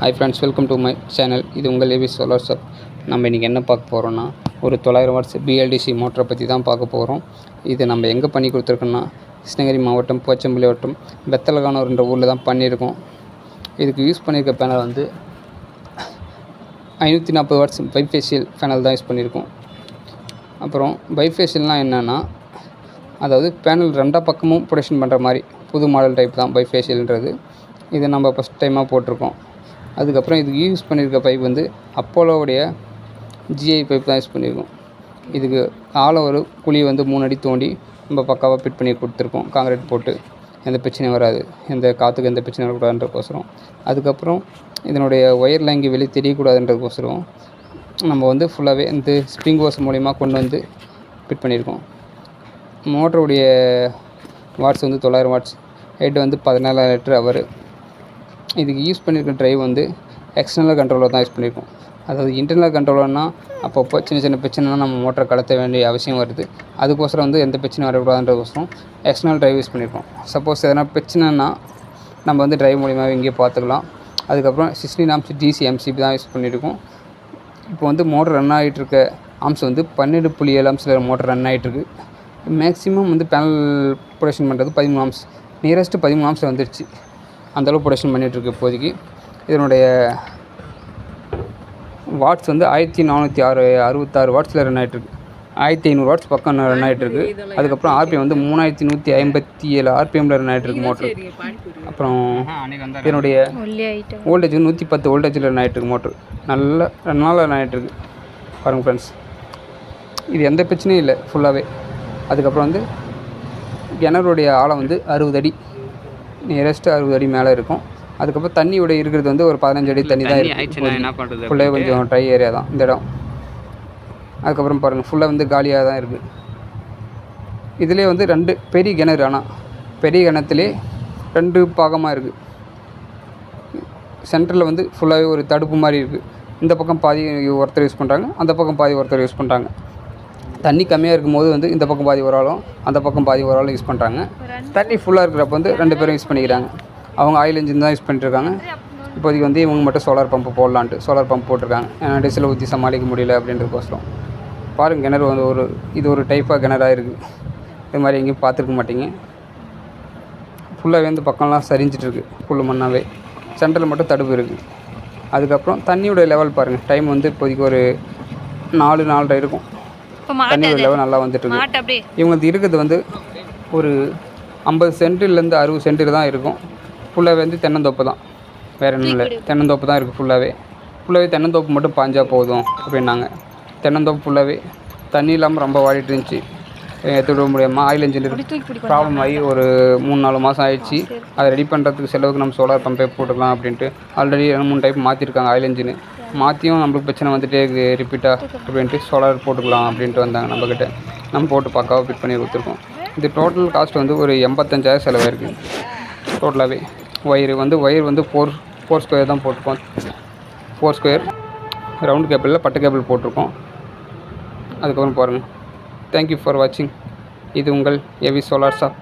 Hi friends welcome to my channel இது உங்கள் AV solar shop நம்ம இன்றைக்கி என்ன பார்க்க போகிறோன்னா ஒரு தொள்ளாயிரம் வாட்ஸ் பிஎல்டிசி மோட்டரை பற்றி தான் பார்க்க போகிறோம் இது நம்ம எங்கே பண்ணி கொடுத்துருக்கோன்னா கிருஷ்ணகிரி மாவட்டம் போச்சம்பள்ளி வட்டம் பெத்தலகானூர்ன்ற ஊரில் தான் பண்ணியிருக்கோம். இதுக்கு யூஸ் பண்ணியிருக்க பேனல் வந்து ஐநூற்றி நாற்பது வாட்ஸ் பைஃபேஷியல் பேனல் தான் யூஸ் பண்ணியிருக்கோம். அப்புறம் பைஃபேஷியல்னால் என்னென்னா அதாவது பேனல் ரெண்டாக பக்கமும் ப்ரொடக்ஷன் பண்ணுற மாதிரி புது மாடல் டைப் தான் பைஃபேஷியல்ன்றது இது நம்ம ஃபஸ்ட் டைமாக போட்டிருக்கோம். அதுக்கப்புறம் இதுக்கு யூஸ் பண்ணியிருக்க பைப் வந்து அப்போலோவுடைய ஜிஐ பைப் தான் யூஸ் பண்ணியிருக்கோம். இதுக்கு ஆழ ஒரு குழி வந்து மூணு அடி தோண்டி நம்ம பக்காவாக ஃபிட் பண்ணி கொடுத்துருக்கோம். காங்கிரீட் போட்டு எந்த பிரச்சனையும் வராது. எந்த காற்றுக்கு எந்த பிரச்சனையும் வரக்கூடாதுன்றக்கோசரம் அதுக்கப்புறம் இதனுடைய ஒயர்லாம் இங்கே வெளியே தெரியக்கூடாதுன்றதுக்கோசரம் நம்ம வந்து ஃபுல்லாகவே இந்த ஸ்ப்ரிங் வாஷ் மூலிமா கொண்டு வந்து ஃபிட் பண்ணியிருக்கோம். மோட்டருடைய வாட்ஸ் வந்து தொள்ளாயிரம் வாட்ஸ் ஹெட் வந்து பதினாலாயிரம் லிட்டர் அவர் இதுக்கு யூஸ் பண்ணியிருக்க ட்ரைவ் வந்து எக்ஸ்டர்னல் கண்ட்ரோலர் தான் யூஸ் பண்ணியிருக்கோம் அதாவது இன்டர்னல் கண்ட்ரோலர்னால் அப்பப்போ சின்ன சின்ன பிரச்சனைனா நம்ம மோட்டரை கலத்த வேண்டிய அவசியம் வருது. அதுக்கோசரம் வந்து எந்த பிரச்சனையும் வரக்கூடாதுன்றதுக்கோசரம் எக்ஸ்டர்னல் ட்ரைவ் யூஸ் பண்ணியிருக்கோம் சப்போஸ் எதனா பிரச்சனைனா நம்ம வந்து ட்ரைவ் மூலியமாக இங்கேயே பார்த்துக்கலாம். அதுக்கப்புறம் சிக்ஸ்டீன் ஆம்ஸ் டிசி எம்சிபி தான் யூஸ் பண்ணியிருக்கோம் இப்போ வந்து மோட்டர் ரன் ஆகிட்டு இருக்க ஆம்ஸ் வந்து பன்னெண்டு புள்ளி ஏழு ஆம்ஸில் மோட்டர் ரன் ஆகிட்டுருக்கு மேக்ஸிமம் வந்து பேனல் ப்ரொடக்ஷன் பண்ணுறது பதிமூணு ஆம்ஸ் நியரஸ்ட்டு பதிமூணு ஆம்ஸில் வந்துடுச்சு அந்தளவு ப்ரொடக்ஷன் பண்ணிகிட்ருக்கு இப்போதைக்கு. இதனுடைய வாட்ஸ் வந்து ஆயிரத்தி நானூற்றி ஆறு அறுபத்தாறு வாட்ஸில் ரன் ஆகிட்டுருக்கு ஆயிரத்தி ஐநூறு வாட்ஸ் பக்கம் ரன் ஆகிட்டுருக்கு அதுக்கப்புறம் ஆர்பிஎம் வந்து மூணாயிரத்தி நூற்றி ஐம்பத்தி ஏழு ஆர்பிஎம்மில் ரன் ஆகிட்டுருக்கு மோட்ரு அப்புறம் இதனுடைய வோல்டேஜ் வந்து நூற்றி பத்து வோல்டேஜில் ரன் ஆகிட்டுருக்கு மோட்ரு நல்ல ரெண்டு நாள் ரன் ஆகிட்டுருக்கு பாருங்கள் ஃப்ரெண்ட்ஸ் இது எந்த பிரச்சனையும் இல்லை ஃபுல்லாகவே அதுக்கப்புறம் வந்து கிணறுடைய ஆழம் வந்து அறுபது அடி. நியரஸ்ட்டு அறுபது அடி மேலே இருக்கும். அதுக்கப்புறம் தண்ணியோட இருக்கிறது வந்து ஒரு பதினஞ்சு அடி தண்ணி தான் இருக்குது ஃபுல்லாக கொஞ்சம் ட்ரை ஏரியா தான் இந்த இடம். அதுக்கப்புறம் பாருங்கள் ஃபுல்லாக வந்து காலியாக தான் இருக்குது இதிலே வந்து ரெண்டு பெரிய கிணறு ஆனால் பெரிய கிணத்துலே ரெண்டு பாகமாக இருக்குது சென்டரில் வந்து ஃபுல்லாகவே ஒரு தடுப்பு மாதிரி இருக்குது இந்த பக்கம் பாதி ஒருத்தர் யூஸ் பண்ணுறாங்க அந்த பக்கம் பாதி ஒருத்தர் யூஸ் பண்ணுறாங்க தண்ணி கம்மியாக இருக்கும்போது வந்து இந்த பக்கம் பாதி ஒரு ஆளும் அந்த பக்கம் பாதி ஒரு ஆளும் யூஸ் பண்ணுறாங்க தண்ணி ஃபுல்லாக இருக்கிறப்ப வந்து ரெண்டு பேரும் யூஸ் பண்ணிக்கிறாங்க. அவங்க ஆயில் இன்ஜின் தான் யூஸ் பண்ணிட்டுருக்காங்க. இப்போதைக்கு வந்து இவங்க மட்டும் சோலார் பம்பு போடலான்ட்டு சோலார் பம்ப் போட்டிருக்காங்க. ஏன்னா டீசல் ஊற்றி சமாளிக்க முடியல அப்படின்றதுக்கோசரம். பாருங்கள் கிணறு வந்து ஒரு இது ஒரு டைப்பாக கிணறாக இருக்குது இது மாதிரி எங்கேயும் பார்த்துருக்க மாட்டீங்க. ஃபுல்லாகவே வந்து பக்கம்லாம் சரிஞ்சிட்ருக்கு ஃபுல்லு மண்ணாவே. சென்டரில் மட்டும் தடுப்பு இருக்குது அதுக்கப்புறம் தண்ணியோட லெவல் பாருங்கள் டைம் வந்து இப்போதைக்கு ஒரு நாலு நாலரை இருக்கும். தண்ணியோட லெவல் நல்லா மாட்டு அப்படியே. இவங்களுக்கு இருக்கிறது வந்து ஒரு ஐம்பது சென்ட்டுலேருந்து அறுபது சென்ட்டு தான் இருக்கும். ஃபுல்லாகவே வந்து தென்னந்தோப்பு தான். வேறு ஒன்றும் இல்லை. தென்னந்தோப்பு தான் இருக்குது ஃபுல்லாகவே ஃபுல்லாகவே தென்னந்தோப்பு மட்டும் பாஞ்சா போதும் அப்படின்னாங்க. தென்னந்தோப்பு ஃபுல்லாகவே தண்ணி இல்லாமல் ரொம்ப வாடிட்டு இருந்துச்சு. எடுத்து விட முடியாமல் ஆயில் இன்ஜின் ப்ராப்ளம் ஆகி ஒரு மூணு நாலு மாதம் ஆயிடுச்சு. அதை ரெடி பண்ணுறதுக்கு செலவுக்கு நம்ம சோலார் பம்பே போட்டுக்கலாம் அப்படின்ட்டு ஆல்ரெடி ரெண்டு மூணு டைப் மாற்றிருக்காங்க ஆயில் இன்ஜின் மாற்றியும் நம்மளுக்கு பிரச்சனை வந்துட்டே இருக்குது ரிப்பீட்டாக அப்படின்ட்டு சோலார் போட்டுக்கலாம் அப்படின்ட்டு வந்தாங்க நம்மக்கிட்ட நம்ம போட்டு பக்காவாக ஃபிட் பண்ணி கொடுத்துருக்கோம். இது டோட்டல் காஸ்ட் வந்து ஒரு எண்பத்தஞ்சாயிரம் செலவாயிருக்கு. டோட்டலாகவே ஒயர் வந்து ஒயர் வந்து ஃபோர் ஃபோர் ஸ்கொயர் தான் போட்டிருக்கோம். ஃபோர் ஸ்கொயர் ரவுண்ட் கேபிளில் பட்டு கேபிள் போட்டிருக்கோம். அதுக்கப்புறம் பாருங்கள் தேங்க்யூ ஃபார் வாட்சிங். இது உங்கள் எவி சோலார் ஷாப்